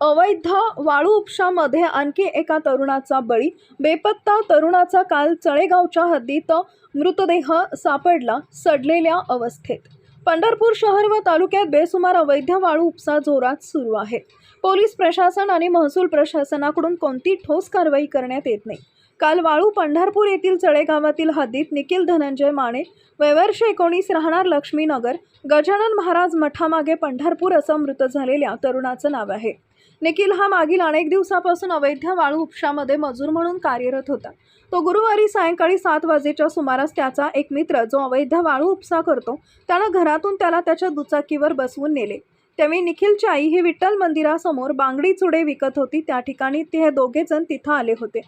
अवैध वाळू उपशामध्ये आणखी एका तरुणाचा बळी. बेपत्ता तरुणाचा काल चळेगावच्या हद्दीत मृतदेह सापडला सडलेल्या अवस्थेत. पंढरपूर शहर व तालुक्यात बेसुमार अवैध वाळू उपसा जोरात सुरू आहे. पोलीस प्रशासन आणि महसूल प्रशासनाकडून कोणती ठोस कारवाई करण्यात येत नाही. काल वाळू पंढरपूर येथील चळेगावातील हद्दीत निखिल धनंजय माने वैवर्ष एकोणीस राहणार लक्ष्मीनगर गजानन महाराज मठामागे पंढरपूर असं मृत झालेल्या तरुणाचं नाव आहे. निखिल हा मागील अनेक दिवसापासून अवैध वाळू उपशामध्ये मजूर म्हणून कार्यरत होता. तो गुरुवारी सायंकाळी सात वाजेच्या सुमारास त्याचा एक मित्र जो अवैध वाळू उपसा करतो त्यानं घरातून त्याला त्याच्या दुचाकीवर बसवून नेले. त्यावेळी निखिलची आई ही विठ्ठल मंदिरासमोर बांगडी चुडे विकत होती. त्या ठिकाणी ते हे दोघेजण तिथं आले होते.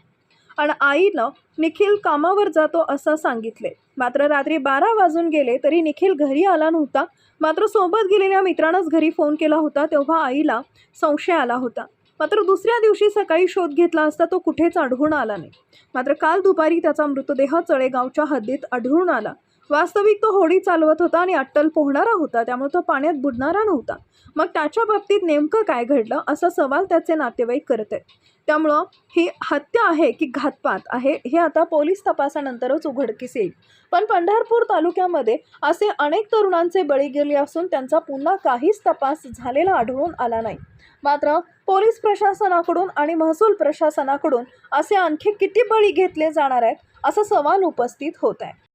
आणि आईनं निखिल कामावर जातो असं सांगितले. मात्र रात्री बारा वाजून गेले तरी निखिल घरी आला नव्हता. मात्र सोबत गेलेल्या मित्रानंच घरी फोन केला होता तेव्हा आईला संशय आला होता. मात्र दुसऱ्या दिवशी सकाळी शोध घेतला असता तो कुठेच आढळून आला नाही. मात्र काल दुपारी त्याचा मृतदेह चळेगावच्या हद्दीत आढळून आला. वास्तविक तो होडी चालवत होता आणि अट्टल पोहणारा होता त्यामुळे तो पाण्यात बुडणारा नव्हता. मग त्याच्या बाबतीत नेमकं काय घडलं असा सवाल त्याचे नातेवाईक करत आहेत. त्यामुळं ही हत्या आहे की घातपात आहे हे आता पोलीस तपासानंतरच उघडकीस येईल. पण पंढरपूर तालुक्यामध्ये असे अनेक तरुणांचे बळी गेले असून त्यांचा पुन्हा काहीच तपास झालेला आढळून आला नाही. मात्र पोलीस प्रशासनाकडून आणि महसूल प्रशासनाकडून असे आणखी किती बळी घेतले जाणार आहेत असा सवाल उपस्थित होत आहे.